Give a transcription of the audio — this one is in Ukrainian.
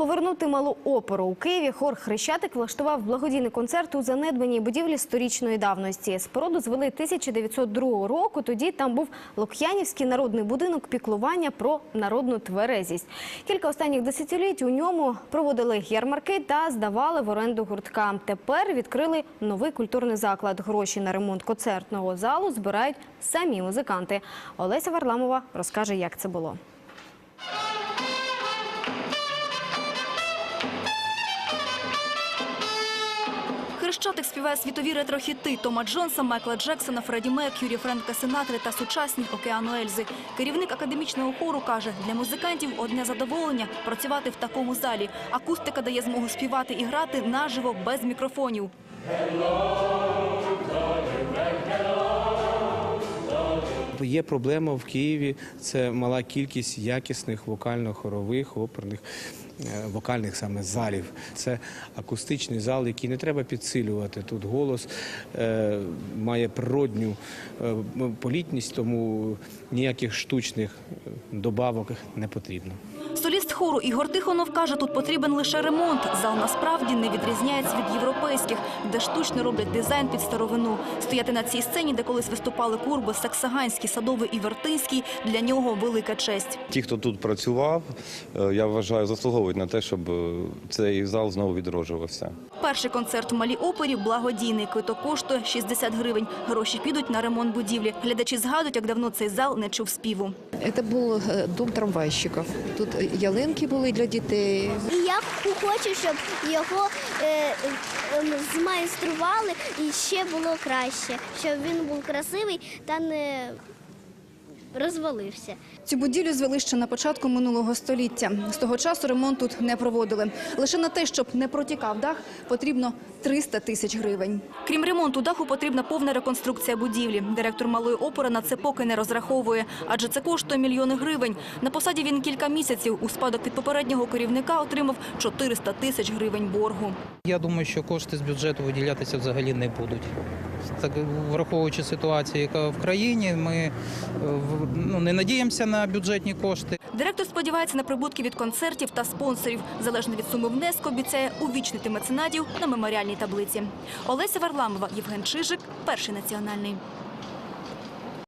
Повернути малу оперу у Києві хор Хрещатик влаштував благодійний концерт у занедбаній будівлі сторічної давності. Споруду звели 1902 року. Тоді там був Лук'янівський народний будинок піклування про народну тверезість. Кілька останніх десятиліть у ньому проводили ярмарки та здавали в оренду гурткам. Тепер відкрили новий культурний заклад. Гроші на ремонт концертного залу збирають самі музиканти. Олеся Варламова розкаже, як це було. Хрещатик співає світові ретро-хіти Тома Джонса, Майкла Джексона, Фредді Меркюрі, Френка Синатри та сучасні океану Ельзи. Керівник академічного хору каже, для музикантів одне задоволення працювати в такому залі. Акустика дає змогу співати і грати наживо без мікрофонів. Є проблема в Києві. Це мала кількість якісних вокально-хорових, оперних, е, вокальних саме залів. Це акустичний зал, який не треба підсилювати. Тут голос е, має природню е, політність, тому ніяких штучних е, добавок не потрібно. Хору Ігор Тихонов каже, тут потрібен лише ремонт. Зал насправді не відрізняється від європейських, де штучно роблять дизайн під старовину. Стояти на цій сцені, де колись виступали курби Саксаганський, Садовий і Вертинський, для нього велика честь. Ті, хто тут працював, е, я вважаю, заслуговують на те, щоб е, цей зал знову відроджувався. Перший концерт в малій опері благодійний. Квиток коштує 60 гривень. Гроші підуть на ремонт будівлі. Глядачі згадують, як давно цей зал не чув співу. Це був е, дом трамвайщиків. Тут ялинки були для дітей. І я хочу, щоб його е, е, змайстрували і ще було краще, щоб він був красивий та не розвалився. Цю будівлю звели ще на початку минулого століття. З того часу ремонт тут не проводили. Лише на те, щоб не протікав дах, потрібно 300 тисяч гривень. Крім ремонту даху, потрібна повна реконструкція будівлі. Директор малої опери на це поки не розраховує, адже це коштує мільйони гривень. На посаді він кілька місяців. У спадок від попереднього керівника отримав 400 тисяч гривень боргу. Я думаю, що кошти з бюджету виділятися взагалі не будуть. Так, враховуючи ситуацію, яка в країні, ми е, ну, не надіємося на бюджетні кошти. Директор сподівається на прибутки від концертів та спонсорів. Залежно від суми внеску, обіцяє увічнити меценатів на меморіальній таблиці. Олеся Варламова, Євген Чижик, Перший національний.